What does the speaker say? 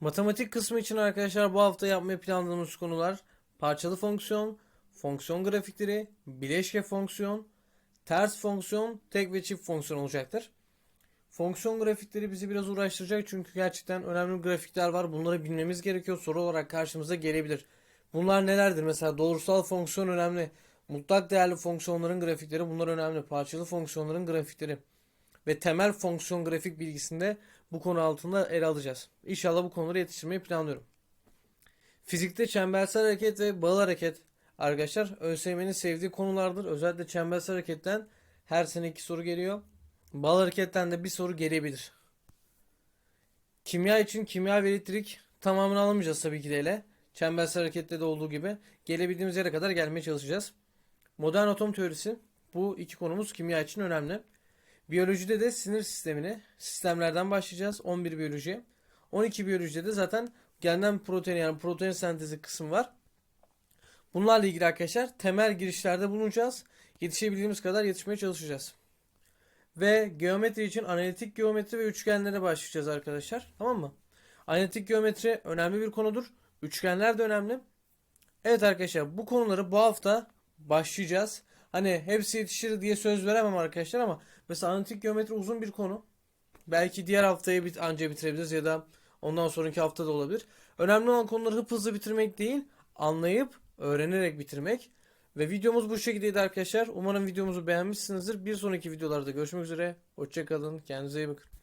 Matematik kısmı için arkadaşlar bu hafta yapmayı planladığımız konular parçalı fonksiyon, fonksiyon grafikleri, bileşke fonksiyon, ters fonksiyon, tek ve çift fonksiyon olacaktır. Fonksiyon grafikleri bizi biraz uğraştıracak çünkü gerçekten önemli grafikler var. Bunları bilmemiz gerekiyor. Soru olarak karşımıza gelebilir. Bunlar nelerdir? Mesela doğrusal fonksiyon önemli. Mutlak değerli fonksiyonların grafikleri bunlar önemli. Parçalı fonksiyonların grafikleri ve temel fonksiyon grafik bilgisinde bu konu altında ele alacağız. İnşallah bu konuları yetiştirmeyi planlıyorum. Fizikte çembersel hareket ve bağıl hareket arkadaşlar ÖSYM'nin sevdiği konulardır. Özellikle çembersel hareketten her sene iki soru geliyor. Bağıl hareketten de bir soru gelebilir. Kimya için kimya ve elektrik tamamını alamayacağız tabii ki de ele. Çembersel harekette de olduğu gibi gelebildiğimiz yere kadar gelmeye çalışacağız. Modern atom teorisi bu iki konumuz kimya için önemli. Biyolojide de sinir sistemini, sistemlerden başlayacağız 11 biyoloji. 12 biyolojide de zaten genden protein yani protein sentezi kısmı var. Bunlarla ilgili arkadaşlar temel girişlerde bulunacağız. Yetişebildiğimiz kadar yetişmeye çalışacağız. Ve geometri için analitik geometri ve üçgenlere başlayacağız arkadaşlar. Tamam mı? Analitik geometri önemli bir konudur. Üçgenler de önemli. Evet arkadaşlar bu konuları bu hafta başlayacağız. Hani hepsi yetişir diye söz veremem arkadaşlar ama mesela analitik geometri uzun bir konu. Belki diğer haftayı bit anca bitirebiliriz ya da ondan sonraki hafta da olabilir. Önemli olan konuları hıp hızlı bitirmek değil, anlayıp öğrenerek bitirmek. Ve videomuz bu şekildeydi arkadaşlar. Umarım videomuzu beğenmişsinizdir. Bir sonraki videolarda görüşmek üzere. Hoşçakalın. Kendinize iyi bakın.